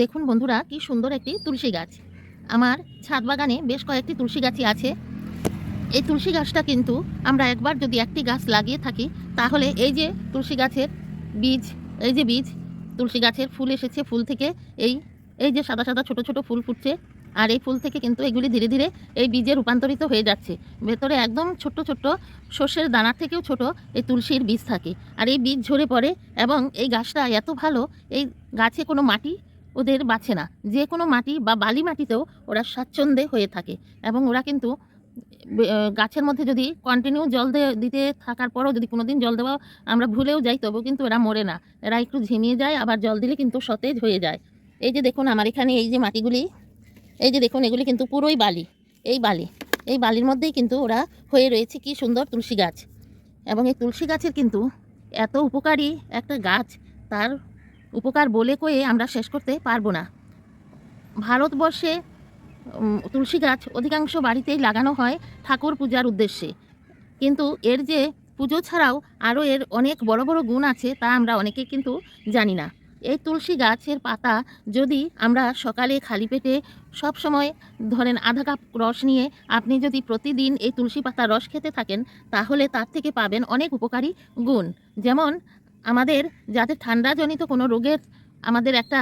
দেখুন বন্ধুরা, কি সুন্দর একটি তুলসী গাছ। আমার ছাদ বাগানে বেশ কয়েকটি তুলসী গাছই আছে। এই তুলসী গাছটা কিন্তু আমরা একবার যদি একটি গাছ লাগিয়ে থাকি, তাহলে এই যে তুলসী গাছের বীজ, এই যে বীজ, তুলসী গাছের ফুল এসেছে ফুল থেকে, এই এই যে সাদা সাদা ছোট ছোট ফুল ফুটছে, আর এই ফুল থেকে কিন্তু এগুলি ধীরে ধীরে এই বীজে রূপান্তরিত হয়ে যাচ্ছে। ভেতরে একদম ছোট্ট ছোট্ট শস্যের দানার থেকেও ছোট এই তুলসীর বীজ থাকে। আর এই বীজ ঝরে পড়ে এবং এই গাছটা এত ভালো, এই গাছে কোনো মাটি ওদের বাছে না। যে কোনো মাটি বা বালি মাটিতেও ওরা স্বাচ্ছন্দ্যে হয়ে থাকে এবং ওরা কিন্তু গাছের মধ্যে যদি কন্টিনিউ জল দিতে থাকার পরও যদি কোনো দিন জল দেওয়া আমরা ভুলেও যাই, তবুও কিন্তু এরা মরে না। এরা একটু ঝিমিয়ে যায়, আবার জল দিলে কিন্তু সতেজ হয়ে যায়। এই যে দেখুন আমার এখানে এই যে মাটিগুলি, এই যে দেখুন এগুলি কিন্তু পুরোই বালি, এই বালি, এই বালির মধ্যেই কিন্তু ওরা হয়ে রয়েছে কি সুন্দর তুলসী গাছ। এবং এই তুলসী গাছের কিন্তু এত উপকারী একটা গাছ, তার উপকার বলে কয়ে আমরা শেষ করতে পারব না। ভারতবর্ষে তুলসী গাছ অধিকাংশ বাড়িতেই লাগানো হয় ঠাকুর পূজার উদ্দেশ্যে। কিন্তু এর যে পুজো ছাড়াও আরও এর অনেক বড় বড় গুণ আছে তা আমরা অনেকে কিন্তু জানি না। এই তুলসী গাছের পাতা যদি আমরা সকালে খালি পেটে সব সময় ধরেন আধা কাপ রস নিয়ে আপনি যদি প্রতিদিন এই তুলসী পাতা রস খেতে থাকেন, তাহলে তার থেকে পাবেন অনেক উপকারী গুণ। যেমন আমাদের যাতে ঠান্ডাজনিত কোনো রোগের আমাদের একটা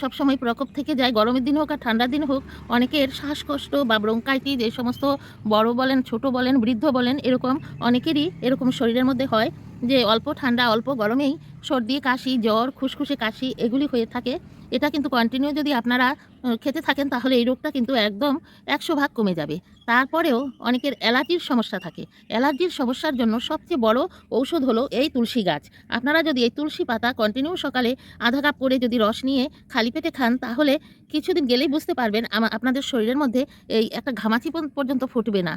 সবসময় প্রকোপ থেকে যায়, গরমের দিন হোক আর ঠান্ডার দিন হোক, অনেকের শ্বাসকষ্ট বা ব্রঙ্কাইটিস যে সমস্ত বড় বলেন, ছোট বলেন, বৃদ্ধ বলেন, এরকম অনেকেরই এরকম শরীরের মধ্যে হয় যে অল্প ঠান্ডা, অল্প গরমেই সর্দি, কাশি, জ্বর খুসখুসে কাশি এগুলি হয়ে থাকে। এটা কিন্তু কন্টিনিউ যদি আপনারা খেতে থাকেন তাহলে এই রোগটা কিন্তু একদম একশো ভাগ কমে যাবে। তারপরেও অনেকের অ্যালার্জির সমস্যা থাকে। অ্যালার্জির সমস্যার জন্য সবচেয়ে বড় ঔষধ হলো এই তুলসী গাছ। আপনারা যদি এই তুলসী পাতা কন্টিনিউ সকালে আধা কাপ করে যদি রস নিয়ে খালি পেটে খান, তাহলে কিছুদিন গেলেই বুঝতে পারবেন আপনাদের শরীরের মধ্যে এই একটা ঘামাচি পর্যন্ত ফুটবে না।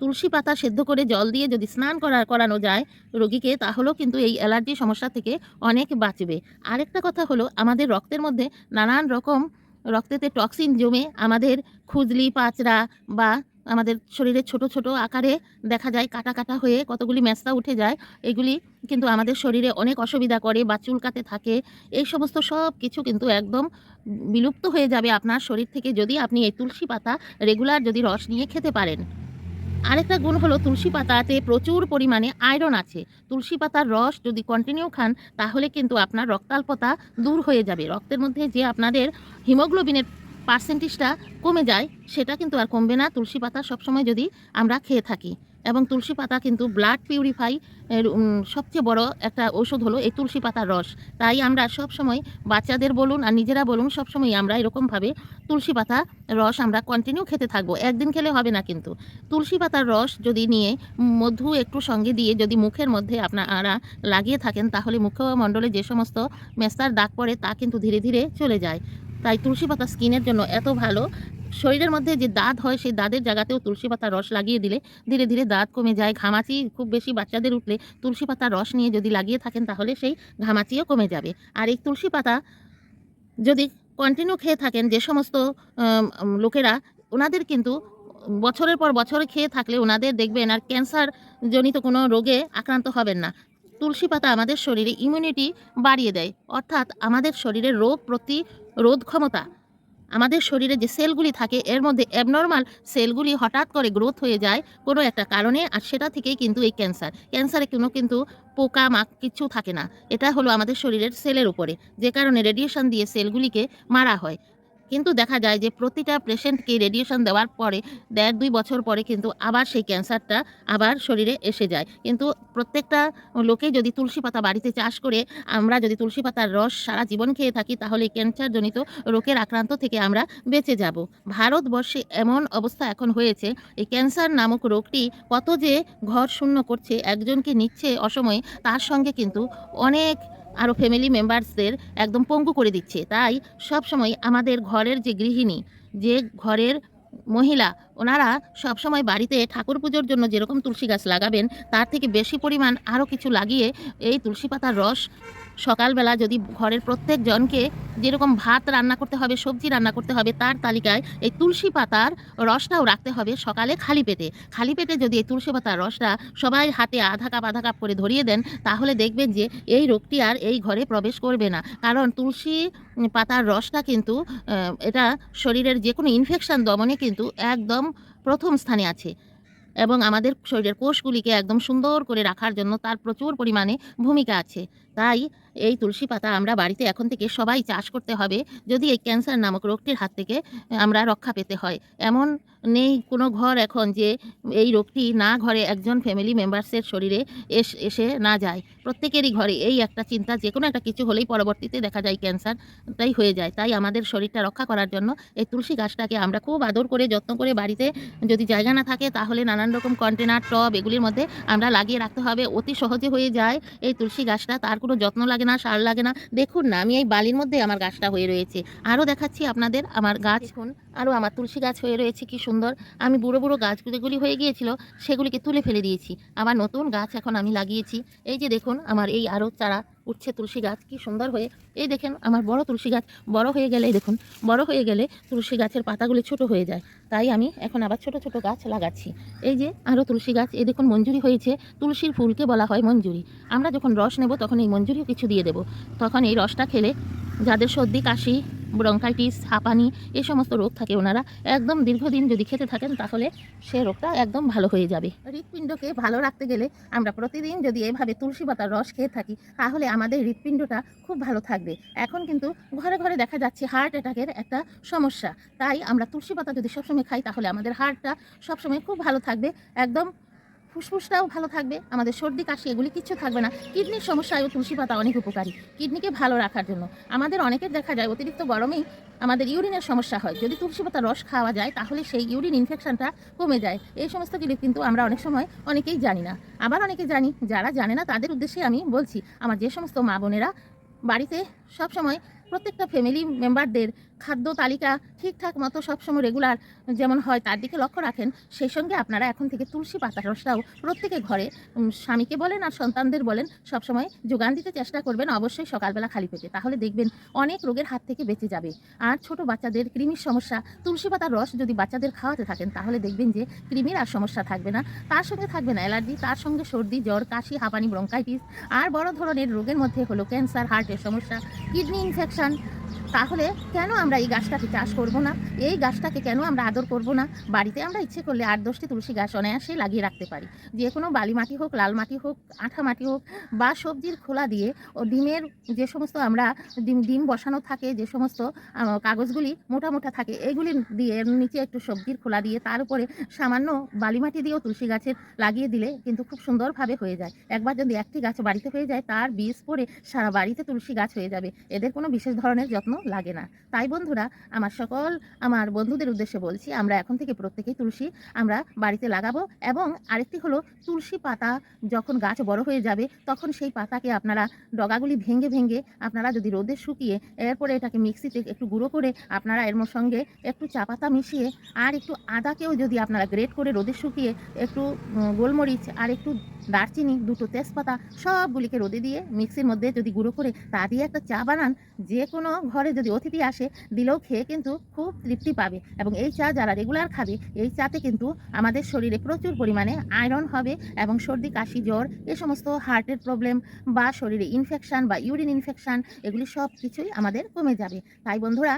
তুলসী পাতা সেদ্ধ করে জল দিয়ে যদি স্নান করা, করানো যায় রোগীকে, তাহলেও কিন্তু এই অ্যালার্জি সমস্যা থেকে অনেক বাঁচবে। আরেকটা কথা হলো, আমাদের রক্তের মধ্যে নানান রকম রক্তেতে টক্সিন জমে আমাদের খুজলি, পাচড়া বা আমাদের শরীরে ছোট ছোট আকারে দেখা যায়, কাটা কাটা হয়ে কতগুলি মেস্তা উঠে যায়, এগুলি কিন্তু আমাদের শরীরে অনেক অসুবিধা করে, বা চুলকাতে থাকে, এই সমস্ত সব কিছু কিন্তু একদম বিলুপ্ত হয়ে যাবে আপনার শরীর থেকে যদি আপনি এই তুলসী পাতা রেগুলার যদি রস নিয়ে খেতে পারেন। আরেকটা গুণ হলো তুলসী পাতাতে প্রচুর পরিমাণে আয়রন আছে। তুলসী পাতার রস যদি কন্টিনিউ খান, তাহলে কিন্তু আপনার রক্তাল্পতা দূর হয়ে যাবে। রক্তের মধ্যে যে আপনাদের হিমোগ্লোবিনের পার্সেন্টেজটা কমে যায়, সেটা কিন্তু আর কমবে না। তুলসী পাতা সবসময় যদি আমরা খেয়ে থাকি। এবং তুলসী পাতা কিন্তু ব্লাড পিউরিফাই সবচেয়ে বড় একটা ঔষধ হলো এই তুলসী পাতার রস। তাই আমরা সব সময় বাচ্চাদের বলুন আর নিজেরা বলুন সব সময় আমরা এরকমভাবে তুলসী পাতা রস আমরা কন্টিনিউ খেতে থাকব। একদিন খেলে হবে না কিন্তু। তুলসী পাতার রস যদি নিয়ে মধু একটু সঙ্গে দিয়ে যদি মুখের মধ্যে আপনারা লাগিয়ে থাকেন, তাহলে মুখমণ্ডলে যে সমস্ত মেস্তার দাগ পড়ে তা কিন্তু ধীরে ধীরে চলে যায়। তাই তুলসী পাতা স্কিনের জন্য এত ভালো। শরীরের মধ্যে যে দাঁত হয়, সেই দাঁতের জায়গাতেও তুলসী পাতার রস লাগিয়ে দিলে ধীরে ধীরে দাঁত কমে যায়। ঘামাচি খুব বেশি বাচ্চাদের উঠলে তুলসী পাতার রস নিয়ে যদি লাগিয়ে থাকেন, তাহলে সেই ঘামাচিও কমে যাবে। আর এই তুলসী পাতা যদি কন্টিনিউ খেয়ে থাকেন, যে সমস্ত লোকেরা, ওনাদের কিন্তু বছরের পর বছর খেয়ে থাকলে ওনাদের দেখবেন আর ক্যান্সার জনিত কোনো রোগে আক্রান্ত হবেন না। তুলসী পাতা আমাদের শরীরে ইমিউনিটি বাড়িয়ে দেয়। অর্থাৎ আমাদের শরীরের রোগ প্রতিরোধ ক্ষমতা, আমাদের শরীরে যে সেলগুলি থাকে, এর মধ্যে অ্যাবনর্মাল সেলগুলি হঠাৎ করে গ্রোথ হয়ে যায় কোনো একটা কারণে, আর সেটা থেকেই কিন্তু এই ক্যান্সার ক্যান্সারে কোনো কিন্তু পোকা মাক কিছু থাকে না। এটা হলো আমাদের শরীরের সেলের উপরে। যে কারণে রেডিয়েশন দিয়ে সেলগুলিকে মারা হয়। কিন্তু দেখা যায় যে প্রতিটা পেশেন্টকে রেডিয়েশন দেওয়ার পরে দেড় দুই বছর পরে কিন্তু আবার সেই ক্যান্সারটা আবার শরীরে এসে যায়। কিন্তু প্রত্যেকটা লোকে যদি তুলসী পাতা বাড়িতে চাষ করে, আমরা যদি তুলসী পাতার রস সারা জীবন খেয়ে থাকি, তাহলে ক্যান্সারজনিত রোগের আক্রান্ত থেকে আমরা বেঁচে যাব। ভারতবর্ষে এমন অবস্থা এখন হয়েছে, এই ক্যান্সার নামক রোগটি কত যে ঘর শূন্য করছে, একজনকে নিচ্ছে অসময়ে, তার সঙ্গে কিন্তু অনেক আরও ফ্যামিলি মেম্বার্সদের একদম পঙ্গু করে দিচ্ছে। তাই সব সময় আমাদের ঘরের যে গৃহিণী, যে ঘরের মহিলা, ওনারা সব সময় বাড়িতে ঠাকুর পুজোর জন্য যেরকম তুলসী গাছ লাগাবেন, তার থেকে বেশি পরিমাণ আরও কিছু লাগিয়ে এই তুলসী পাতার রস সকালবেলা যদি ঘরের প্রত্যেক জনকে যেরকম ভাত রান্না করতে হবে, সবজি রান্না করতে হবে, তার তালিকায় এই তুলসী পাতার রসটাও রাখতে হবে সকালে খালি পেটে। খালি পেটে যদি এই তুলসী পাতার রসটা সবাই হাতে আধা কাপ আধা কাপ করে ধরিয়ে দেন, তাহলে দেখবেন যে এই রোগটি আর এই ঘরে প্রবেশ করবে না। কারণ তুলসী পাতার রসটা কিন্তু এটা শরীরের যে কোনো ইনফেকশন দমনে কিন্তু একদম প্রথম স্থানে আছে। এবং আমাদের শরীরের কোষগুলিকে একদম সুন্দর করে রাখার জন্য তার প্রচুর পরিমাণে ভূমিকা আছে। তাই এই তুলসী পাতা আমরা বাড়িতে এখন থেকে সবাই চাষ করতে হবে যদি এই ক্যান্সার নামক রোগটির হাত থেকে আমরা রক্ষা পেতে হয়। এমন নেই কোনো ঘর এখন যে এই রোগটি না ঘরে একজন ফ্যামিলি মেম্বার্সের শরীরে এস- না যায়। প্রত্যেকেরই ঘরে এই একটা চিন্তা, যে কোনো একটা কিছু হলেই পরবর্তীতে দেখা যায় ক্যান্সার তাই হয়ে যায়। তাই আমাদের শরীরটা রক্ষা করার জন্য এই তুলসী গাছটাকে আমরা খুব আদর করে, যত্ন করে বাড়িতে যদি জায়গা না থাকে, তাহলে নানান রকম কন্টেনার টব এগুলির মধ্যে আমরা লাগিয়ে রাখতে হবে। অতি সহজে হয়ে যায় এই তুলসী গাছটা, তার কোনো যত্ন লাগে না সার লাগে না। দেখুন না আমি এই বালির মধ্যে আমার গাছটা হয়ে রয়েছে। আরও দেখাচ্ছি আপনাদের আমার গাছ। দেখুন। আরও আমার তুলসী গাছ হয়ে রয়েছে কি সুন্দর। আমি বুড়ো বুড়ো গাছগুলিগুলি হয়ে গিয়েছিল সেগুলিকে তুলে ফেলে দিয়েছি। আবার নতুন গাছ এখন আমি লাগিয়েছি। এই যে দেখুন আমার এই আরও চারা উঠছে তুলসী গাছ, কি সুন্দর হয়ে, এই দেখেন আমার বড় তুলসী গাছ, বড় হয়ে গেলে দেখুন, বড় হয়ে গেলে তুলসী গাছের পাতাগুলি ছোট হয়ে যায়। তাই আমি এখন আবার ছোট ছোট গাছ লাগাচ্ছি। এই যে আরও তুলসী গাছ, এই দেখুন মঞ্জুরি হয়েছে, তুলসীর ফুলকে বলা হয় মঞ্জুরি। আমরা যখন রস নেব, তখন এই মঞ্জুরিও কিছু দিয়ে দেব। তখন এই রসটা খেলে যাদের সর্দি, কাশি ব্রঙ্কাইটিস, হাঁপানি, এ সমস্ত রোগ থাকে ওনারা। একদম দীর্ঘদিন যদি খেতে থাকেন, তাহলে সে রোগটা একদম ভালো হয়ে যাবে। হৃৎপিণ্ডকে ভালো রাখতে গেলে আমরা প্রতিদিন যদি এভাবে তুলসী পাতার রস খেয়ে থাকি, তাহলে আমাদের হৃৎপিণ্ডটা খুব ভালো থাকবে। এখন কিন্তু ঘরে ঘরে দেখা যাচ্ছে হার্ট অ্যাটাকের একটা সমস্যা। তাই আমরা তুলসী পাতা যদি সবসময় খাই, তাহলে আমাদের হার্টটা সবসময় খুব ভালো থাকবে। একদম ফুসফুসটাও ভালো থাকবে, আমাদের সর্দি, কাশি এগুলি কিচ্ছু থাকবে না। কিডনির সমস্যায়ও তুলসী পাতা অনেক উপকারী, কিডনিকে ভালো রাখার জন্য। আমাদের অনেকের দেখা যায়, অতিরিক্ত গরমেই আমাদের ইউরিনের সমস্যা হয়। যদি তুলসী পাতা রস খাওয়া যায়, তাহলে সেই ইউরিন ইনফেকশনটা কমে যায়। এই সমস্ত কিছু কিন্তু আমরা অনেক সময় অনেকেই জানি না। আবার অনেকে জানি, যারা জানে না, তাদের উদ্দেশ্যে আমি বলছি, আমার যে সমস্ত মা বোনেরা বাড়িতে সবসময় প্রত্যেকটা ফ্যামিলি মেম্বারদের খাদ্য তালিকা ঠিকঠাক মতো সবসময় রেগুলার যেমন হয় তার দিকে লক্ষ্য রাখেন। সেই সঙ্গে আপনারা এখন থেকে তুলসী পাতার রসটাও প্রত্যেকে ঘরে স্বামীকে বলেন আর সন্তানদের বলেন, সবসময় যোগান দিতে চেষ্টা করবেন অবশ্যই সকালবেলা খালি পেটে। তাহলে দেখবেন অনেক রোগের হাত থেকে বেঁচে যাবে। আর ছোট বাচ্চাদের কৃমির সমস্যা, তুলসী পাতার রস যদি বাচ্চাদের খাওয়াতে থাকেন তাহলে দেখবেন যে কৃমির আর সমস্যা থাকবে না। তার সঙ্গে থাকবে না অ্যালার্জি, তার সঙ্গে সর্দি, জ্বর, কাশি, হাঁপানি, ব্রঙ্কাইটিস আর বড় ধরনের রোগের মধ্যে হলো ক্যান্সার, হার্টের সমস্যা, কিডনি ইনফেকশন তাহলে কেন আমরা এই গাছটাকে চাষ করব না? এই গাছটাকে কেন আমরা আদর করব না? বাড়িতে আমরা ইচ্ছে করলে আট দশটি তুলসী গাছ অনায়াসেই লাগিয়ে রাখতে পারি। যে কোনো বালি মাটি হোক লাল মাটি হোক আঠা মাটি হোক বা সবজির খোলা দিয়ে ও ডিমের যে সমস্ত আমরা ডিম ডিম বসানো থাকে, যে সমস্ত কাগজগুলি মোটা মোটা থাকে, এগুলি দিয়ে নিচে একটু সবজির খোলা দিয়ে তার উপরে সামান্য বালি মাটি দিয়েও তুলসী গাছের লাগিয়ে দিলে কিন্তু খুব সুন্দরভাবে হয়ে যায়। একবার যদি একটি গাছ বাড়িতে হয়ে যায়, তার বীজ পরে সারা বাড়িতে তুলসী গাছ হয়ে যাবে। এদের কোনো বিশেষ ধরনের যত্ন লাগে না। তাই বন্ধুরা, আমার সকল, আমার বন্ধুদের উদ্দেশ্যে বলছি, আমরা এখন থেকে প্রত্যেকেই তুলসী আমরা বাড়িতে লাগাবো এবং আরেকটি হলো তুলসী পাতা যখন গাছ বড় হয়ে যাবে, তখন সেই পাতাকে আপনারা ডগাগুলি ভেঙে ভেঙে আপনারা যদি রোদে শুকিয়ে এরপরে এটাকে মিক্সিতে একটু গুঁড়ো করে আপনারা এর সঙ্গে একটু চা পাতা মিশিয়ে আর একটু আদাকেও যদি আপনারা গ্রেট করে রোদে শুকিয়ে একটু গোলমরিচ আর একটু দারচিনি, দুটো তেজপাতা সবগুলিকে রোদে দিয়ে মিক্সির মধ্যে যদি গুঁড়ো করে তা দিয়ে একটা চা বানান যে কোনো ঘরে যদি অতিথি আসে, দিলেও খেয়ে কিন্তু খুব তৃপ্তি পাবে। এবং এই চা যারা রেগুলার খাবে, এই চাতে কিন্তু আমাদের শরীরে প্রচুর পরিমাণে আয়রন হবে এবং সর্দি, কাশি, জ্বর, এ সমস্ত হার্টের প্রবলেম বা শরীরে ইনফেকশান বা ইউরিন ইনফেকশান এগুলি সব কিছুই আমাদের কমে যাবে। তাই বন্ধুরা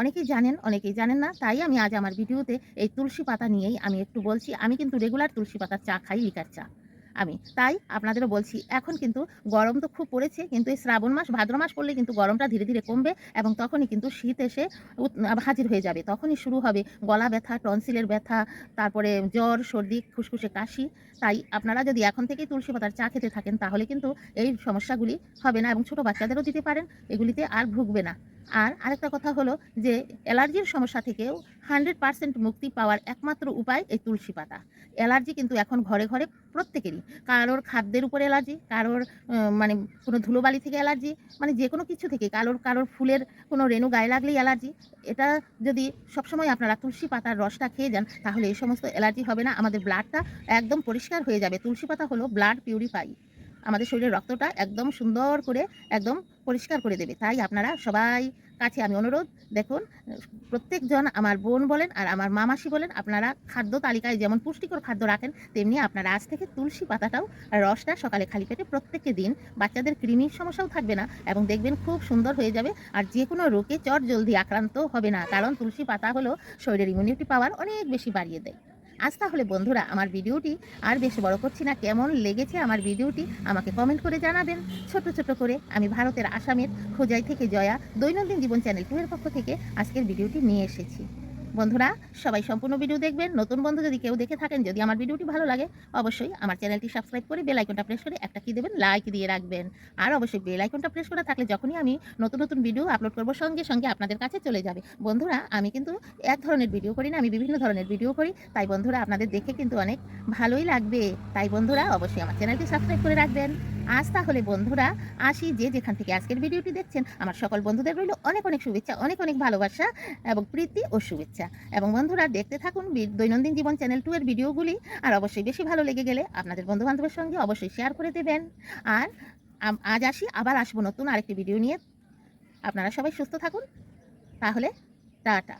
অনেকেই জানেন অনেকেই জানেন না, তাই আমি আজ আমার ভিডিওতে এই তুলসী পাতা নিয়েই আমি একটু বলছি। আমি কিন্তু রেগুলার তুলসী পাতার চা খাই, লিকার চা। আমি। তাই আপনাদেরও বলছি, এখন কিন্তু গরম তো খুব পড়েছে, কিন্তু এই শ্রাবণ মাস, ভাদ্র মাস পড়লে কিন্তু গরমটা ধীরে ধীরে কমবে এবং তখনই কিন্তু শীত এসে হাজির হয়ে যাবে। তখনই শুরু হবে গলা ব্যথা, টনসিলের ব্যথা, তারপরে জ্বর, সর্দি, খুসখুসে কাশি। তাই আপনারা যদি এখন থেকেই তুলসী পাতার চা খেতে থাকেন, তাহলে কিন্তু এই সমস্যাগুলি হবে না এবং ছোট বাচ্চাদেরও দিতে পারেন, এগুলিতে আর ভুগবে না। আর আরেকটা কথা হলো যে অ্যালার্জির সমস্যা থেকেও হান্ড্রেড পার্সেন্ট মুক্তি পাওয়ার একমাত্র উপায় এই তুলসী পাতা। অ্যালার্জি কিন্তু এখন ঘরে ঘরে প্রত্যেকেরই। কারোর খাদ্যের উপরে অ্যালার্জি, কারোর মানে কোনো ধুলোবালি থেকে অ্যালার্জি মানে যে কোনো কিছু থেকে, কারোর কারোর ফুলের কোনো রেণু গায়ে লাগলেই অ্যালার্জি। এটা যদি সবসময় আপনারা তুলসী পাতার রসটা খেয়ে যান, তাহলে এই সমস্ত অ্যালার্জি হবে না। আমাদের ব্লাডটা একদম পরিষ্কার হয়ে যাবে। তুলসী পাতা হলো ব্লাড পিউরিফাই। আমাদের শরীরের রক্তটা একদম সুন্দর করে, একদম পরিষ্কার করে দেবে। তাই আপনারা সবাই কাছে আমি অনুরোধ, দেখুন, প্রত্যেকজন আমার বোন বলেন আর আমার মামাসি বলেন, আপনারা খাদ্য তালিকায় যেমন পুষ্টিকর খাদ্য রাখেন, তেমনি আপনারা আজ থেকে তুলসী পাতাটাও রসটা সকালে খালি পেটে প্রত্যেককে দিন। বাচ্চাদের কৃমির সমস্যাও থাকবে না এবং দেখবেন খুব সুন্দর হয়ে যাবে আর যে কোনো রোগে চট জলদি আক্রান্ত হবে না, কারণ তুলসী পাতা হলো শরীরের ইমিউনিটি পাওয়ার অনেক বেশি বাড়িয়ে দেয়। আজ তাহলে বন্ধুরা আমার ভিডিওটি আর বেশি বড় করছি না, কেমন লেগেছে আমার ভিডিওটি আমাকে কমেন্ট করে জানাবেন। ছোট ছোট করে আমি ভারতের আসামের খোঁজাই থেকে জয়া দৈনন্দিন জীবন চ্যানেল টু এর পক্ষ থেকে আজকের ভিডিওটি নিয়ে এসেছি। বন্ধুরা, সবাই সম্পূর্ণ ভিডিও দেখবেন। নতুন বন্ধু যদি কেউ দেখে থাকেন, যদি আমার ভিডিওটি ভালো লাগে, অবশ্যই আমার চ্যানেলটি সাবস্ক্রাইব করে বেল আইকনটা প্রেস করে একটা কি দেবেন? লাইক দিয়ে রাখবেন। আর অবশ্যই বেল আইকনটা প্রেস করা থাকলে যখনই আমি নতুন নতুন ভিডিও আপলোড করব, সঙ্গে সঙ্গে আপনাদের কাছে চলে যাবে। বন্ধুরা, আমি কিন্তু এক ধরনের ভিডিও করি না, আমি বিভিন্ন ধরনের ভিডিও করি। তাই বন্ধুরা, আপনাদের দেখে কিন্তু অনেক ভালোই লাগবে। তাই বন্ধুরা, অবশ্যই আমার চ্যানেলটি সাবস্ক্রাইব করে রাখবেন। আজ তাহলে বন্ধুরা আসি যে যেখান থেকে আজকের ভিডিওটি দেখছেন, আমার সকল বন্ধুদের রইল অনেক অনেক শুভেচ্ছা, অনেক অনেক ভালোবাসা এবং প্রীতি ও শুভেচ্ছা। এবং বন্ধুরা দেখতে থাকুন দৈনন্দিন জীবন চ্যানেল টু এর ভিডিওগুলি, আর অবশ্যই বেশি ভালো লেগে গেলে আপনাদের বন্ধু বান্ধবের সঙ্গে অবশ্যই শেয়ার করে দেবেন। আর আজ আসি, আবার আসব নতুন আরেকটি ভিডিও নিয়ে। আপনারা সবাই সুস্থ থাকুন। তাহলে, টাটা।